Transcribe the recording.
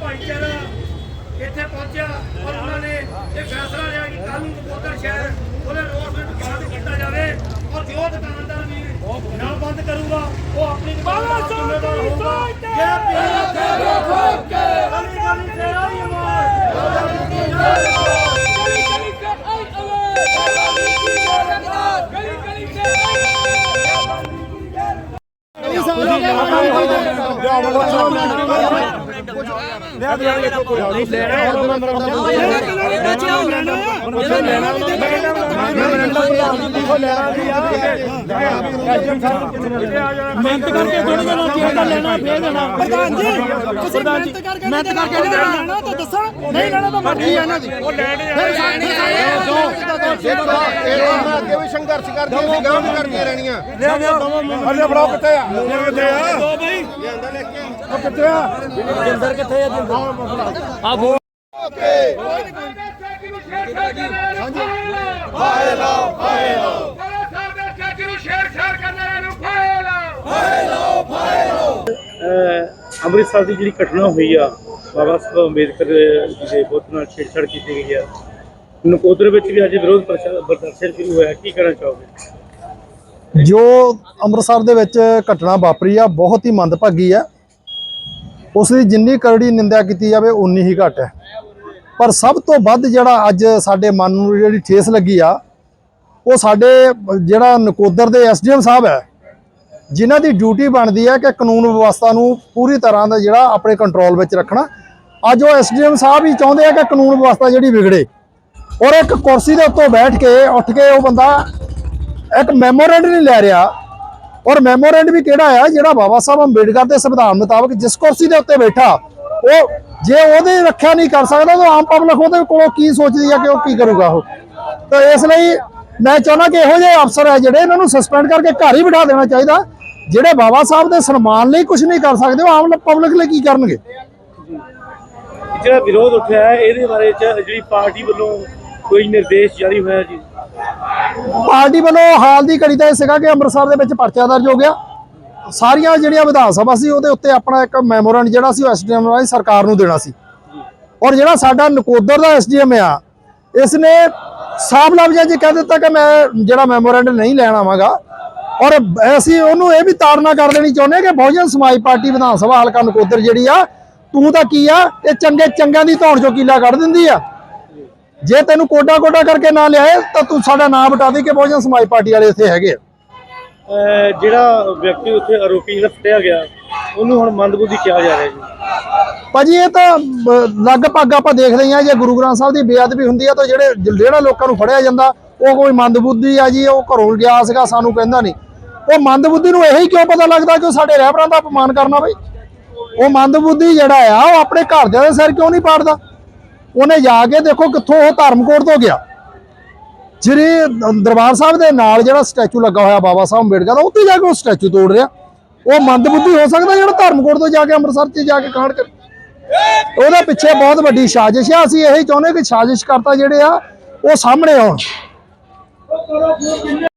ਭਾਈਚਾਰਾ ਇੱਥੇ ਪਹੁੰਚਿਆ ਔਰ ਉਹਨਾਂ ਨੇ ਇਹ ਫੈਸਲਾ ਲਿਆ ਕਿ ਕੱਲ ਨੂੰ ਕਬੂਤਰ ਸ਼ਹਿਰ ਉਹਦੇ ਰੋਡ ਵਿੱਚ ਬੰਦ ਕੀਤਾ ਜਾਵੇ ਔਰ ਜੋ ਦੁਕਾਨਦਾਰ ਵੀ ਨਾ ਬੰਦ ਕਰੂਗਾ ਉਹ ਆਪਣੀ ਦੁਕਾਨ ਦਾ ਜ਼ਿੰਮੇਵਾਰ ਹੋਊਗਾ ਜੇ ਪੀਰ ਤੇ ਰੋਕ ਕੇ ਅਲੀ ਗਲੀ ਤੇ ਆਈ ਮਿਹਨਤ ਕਰਕੇ ਥੋੜੀ ਦੇਣਾ ਚੇਤਾ ਲੈਣਾ ਫੇਰ ਦੇਣਾ। ਪ੍ਰਧਾਨ ਜੀ ਤੁਸੀਂ ਮਿਹਨਤ ਕਰਕੇ ਮਿਹਨਤ ਕਰਕੇ ਲੈਣਾ। ਤਾਂ ਦੱਸੋ। ਨਹੀਂ ਲੈਣਾ ਤਾਂ ਮਰਜ਼ੀ ਹੈ ਇਹਨਾਂ ਦੀ। ਉਹ ਲੈਣੇ ਅੱਗੇ ਵੀ ਸੰਘਰਸ਼ ਕਰਦੀਆਂ ਸੀ ਗਾਂਵ ਕਰਦੀਆਂ ਰਹਿਣੀਆਂ। ਹਲੇ ਫੜਾਓ ਕਿੱਥੇ ਆ? ਕਿੱਥੇ ਆ? ਦੋ ਬਈ। ਉਹ ਕਿੱਥੇ ਆ? ਜਿੰਦਰ ਕਿੱਥੇ ਆ? ਜਿੰਦਰ ਆ ਫੋਨ। ਫਾਇਲ ਲਾਓ ਫਾਇਲ ਲਾਓ ਸਾਡੇ ਚਾਚੀ ਨੂੰ ਸ਼ੇਰ ਸ਼ੇਰ ਕਰਨੇ ਨੂੰ ਫਾਇਲ ਲਾਓ ਅੰਮ੍ਰਿਤਸਰ ਦੀ ਜਿਹੜੀ ਘਟਨਾ ਹੋਈ ਆ, ਬਾਬਾ ਸਾਹਿਬ ਅੰਬੇਦਕਰ ਜੀ ਦੇ ਬੁੱਤ ਨਾਲ ਛੇੜਛਾੜ ਕੀਤੀ ਗਈ ਆ। ਨਕੋਦਰ ਵਿੱਚ ਵੀ ਅੱਜ ਵਿਰੋਧ ਪ੍ਰਦਰਸ਼ਨ ਸ਼ੁਰੂ ਹੋਇਆ, ਕੀ ਕਹਿਣਾ ਚਾਹੋਗੇ? ਜੋ ਅੰਮ੍ਰਿਤਸਰ ਦੇ ਵਿੱਚ ਘਟਨਾ ਵਾਪਰੀ ਆ, ਬਹੁਤ ਹੀ ਮੰਦਭਾਗੀ ਆ। ਉਸ ਦੀ ਜਿੰਨੀ ਕਰੜੀ ਨਿੰਦਿਆ ਕੀਤੀ ਜਾਵੇ ਉਨੀ ਹੀ ਘੱਟ ਹੈ। ਪਰ ਸਭ ਤੋਂ ਵੱਧ ਜਿਹੜਾ ਅੱਜ ਸਾਡੇ ਮਨ ਨੂੰ ਜਿਹੜੀ ਠੇਸ ਲੱਗੀ ਆ, ਉਹ ਸਾਡੇ ਜਿਹੜਾ ਨਕੋਦਰ ਦੇ ਐਸਡੀਐਮ ਸਾਹਿਬ ਹੈ, ਜਿਨ੍ਹਾਂ ਦੀ ਡਿਊਟੀ ਬਣਦੀ ਹੈ ਕਿ ਕਾਨੂੰਨ ਵਿਵਸਥਾ ਨੂੰ ਪੂਰੀ ਤਰ੍ਹਾਂ ਦਾ ਜਿਹੜਾ ਆਪਣੇ ਕੰਟਰੋਲ ਵਿੱਚ ਰੱਖਣਾ। ਅੱਜ ਉਹ ਐਸਡੀਐਮ ਸਾਹਿਬ ਹੀ ਚਾਹੁੰਦੇ ਆ ਕਿ ਕਾਨੂੰਨ ਵਿਵਸਥਾ ਜਿਹੜੀ ਵਿਗੜੇ। ਔਰ ਇੱਕ ਕੁਰਸੀ ਦੇ ਉੱਤੋਂ ਬੈਠ ਕੇ ਉੱਠ ਕੇ ਉਹ ਬੰਦਾ ਇੱਕ ਮੈਮੋਰੈਂਡ ਨਹੀਂ ਲੈ ਰਿਹਾ। ਔਰ ਮੈਮੋਰੈਂਡ ਵੀ ਕਿਹੜਾ ਆ, ਜਿਹੜਾ ਬਾਬਾ ਸਾਹਿਬ ਅੰਬੇਡਕਰ ਦੇ ਸੰਵਿਧਾਨ ਮੁਤਾਬਕ ਜਿਸ ਕੁਰਸੀ ਦੇ ਉੱਤੇ ਬੈਠਾ, ਉਹ ਜੇ ਉਹਦੀ ਰੱਖਿਆ ਨਹੀਂ ਕਰ ਸਕਦਾ ਤਾਂ ਆਮ ਪਬਲਿਕ ਉਹਦੇ ਕੋਲੋਂ ਕੀ ਸੋਚਦੀ ਆ ਕਿ ਉਹ ਕੀ ਕਰੂਗਾ ਉਹ? ਤਾਂ ਇਸ ਲਈ ਮੈਂ ਚਾਹੁੰਦਾ ਕਿ ਇਹੋ ਜਿਹੇ ਅਫਸਰ ਆ ਜਿਹੜੇ ਇਹਨਾਂ ਨੂੰ ਸਸਪੈਂਡ ਕਰਕੇ ਘਰ ਹੀ ਬਿਠਾ ਦੇਣਾ ਚਾਹੀਦਾ ਜਿਹੜੇ ਬਾਬਾ ਸਾਹਿਬ ਦੇ ਸਨਮਾਨ ਲਈ ਕੁਝ ਨਹੀਂ ਕਰ ਸਕਦੇ ਉਹ ਆਮ ਪਬਲਿਕ ਲਈ ਕੀ ਕਰਨਗੇ? ਜਿਹੜਾ ਵਿਰੋਧ ਉੱਠਿਆ ਹੈ ਇਹਦੇ ਬਾਰੇ ਚ ਜਿਹੜੀ ਪਾਰਟੀ ਵੱਲੋਂ ਕੋਈ ਨਿਰਦੇਸ਼ ਜਾਰੀ ਹੋਇਆ ਜੀ? ਪਾਰਟੀ ਵੱਲੋਂ ਹਾਲ ਦੀ ਘੜੀ ਤਾਂ ਇਹ ਸੀਗਾ ਕਿ ਅੰਮ੍ਰਿਤਸਰ ਦੇ ਵਿੱਚ ਪਰਚਾ ਦਰਜ ਹੋ ਗਿਆ। ਸਾਰੀਆਂ ਜਿਹੜੀਆਂ ਵਿਧਾਨ ਸਭਾ ਸੀ, ਉਹਦੇ ਉੱਤੇ ਆਪਣਾ ਇੱਕ ਮੈਮੋਰੈਂਡ ਜਿਹੜਾ ਸੀ, ਉਹ ਐਸਡੀਐਮ ਰਾਹੀਂ ਸਰਕਾਰ ਨੂੰ ਦੇਣਾ ਸੀ। ਔਰ ਜਿਹੜਾ ਸਾਡਾ ਨਕੋਦਰ ਦਾ ਐਸਡੀਐਮ ਆ ਇਸ ਨੇ ਸਾਫ਼ ਲਫ਼ਜ਼ਾਂ 'ਚ ਕਹਿ ਦਿੱਤਾ ਕਿ ਮੈਂ ਜਿਹੜਾ ਮੈਮੋਰੈਂਡ ਨਹੀਂ ਲੈਣ ਆਵਾਂਗਾ। ਔਰ ਅਸੀਂ ਉਹਨੂੰ ਇਹ ਵੀ ਤਾੜਨਾ ਕਰ ਦੇਣੀ ਚਾਹੁੰਦੇ ਹਾਂ ਕਿ ਬਹੁਜਨ ਸਮਾਜ ਪਾਰਟੀ ਵਿਧਾਨ ਸਭਾ ਹਲਕਾ ਨਕੋਦਰ ਜਿਹੜੀ ਆ, ਤੂੰ ਤਾਂ ਕੀ ਆ, ਇਹ ਚੰਗੇ ਚੰਗਿਆਂ ਦੀ ਧੌਣ ਚੋਂ ਕੀਲਾ ਕੱਢ ਦਿੰਦੀ ਆ। ਜੇ ਤੈਨੂੰ ਕੋਡਾ ਕੋਡਾ ਕਰਕੇ ਨਾ ਲਿਆਏ, ਤਾਂ ਤੂੰ ਸਾਡਾ ਨਾਂ ਬਟਾ ਦੇ ਕਿ ਬਹੁਜਨ ਸਮਾਜ ਪਾਰਟੀ ਵਾਲੇ ਇੱਥੇ ਹੈਗੇ ਆ। ਜਿਹੜਾ ਵਿਅਕਤੀ ਉੱਥੇ ਆਰੋਪੀ ਜਿਹੜਾ ਫੜਿਆ ਗਿਆ, ਉਹਨੂੰ ਹੁਣ ਮੰਦਬੁੱਧੀ ਕਿਹਾ ਜਾ ਰਿਹਾ ਜੀ। ਭਾਜੀ, ਇਹ ਤਾਂ ਲਗਭਗ ਆਪਾਂ ਦੇਖ ਰਹੇ ਹਾਂ, ਜੇ ਗੁਰੂ ਗ੍ਰੰਥ ਸਾਹਿਬ ਦੀ ਬੇਅਦਬੀ ਹੁੰਦੀ ਆ ਤਾਂ ਜਿਹੜੇ, ਜਿਹੜਾ ਲੋਕਾਂ ਨੂੰ ਫੜਿਆ ਜਾਂਦਾ, ਉਹ ਕੋਈ ਮੰਦਬੁੱਧੀ ਆ ਜੀ, ਉਹ ਘਰੋਂ ਗਿਆ ਸੀਗਾ, ਸਾਨੂੰ ਕਹਿੰਦਾ ਨਹੀਂ। ਉਹ ਮੰਦਬੁੱਧੀ ਨੂੰ ਇਹੀ ਕਿਉਂ ਪਤਾ ਲੱਗਦਾ ਕਿ ਉਹ ਸਾਡੇ ਰਹਿਬਰਾਂ ਦਾ ਅਪਮਾਨ ਕਰਨਾ ਬਈ? ਉਹ ਮੰਦਬੁੱਧੀ ਜਿਹੜਾ ਆ, ਉਹ ਆਪਣੇ ਘਰਦਿਆਂ ਦੇ ਸਿਰ ਕਿਉਂ ਨਹੀਂ ਪਾੜਦਾ? ਉਹਨੇ ਜਾ ਕੇ ਦੇਖੋ ਕਿੱਥੋਂ ਉਹ ਧਰਮਕੋਟ ਤੋਂ ਗਿਆ। ਜਿਹੜੇ ਦਰਬਾਰ ਸਾਹਿਬ ਦੇ ਨਾਲ ਜਿਹੜਾ ਸਟੈਚੂ ਲੱਗਾ ਹੋਇਆ ਬਾਬਾ ਸਾਹਿਬ ਅੰਬੇਡਕਰ ਦਾ ਉੱਥੇ ਜਾ ਕੇ ਉਹ ਸਟੈਚੂ ਤੋੜ ਰਿਹਾ। ਉਹ ਮੰਦਬੁੱਧੀ ਹੋ ਸਕਦਾ ਜਿਹੜਾ ਧਰਮਕੋਟ ਤੋਂ ਜਾ ਕੇ ਅੰਮ੍ਰਿਤਸਰ 'ਚ ਜਾ ਕੇ ਕਾਂਡ ਕਰ ਉਹਦੇ ਪਿੱਛੇ ਬਹੁਤ ਵੱਡੀ ਸਾਜ਼ਿਸ਼ ਆ। ਅਸੀਂ ਇਹੀ ਚਾਹੁੰਦੇ ਕਿ ਸਾਜ਼ਿਸ਼ ਕਰਤਾ ਜਿਹੜੇ ਆ, ਉਹ ਸਾਹਮਣੇ ਆਉਣ।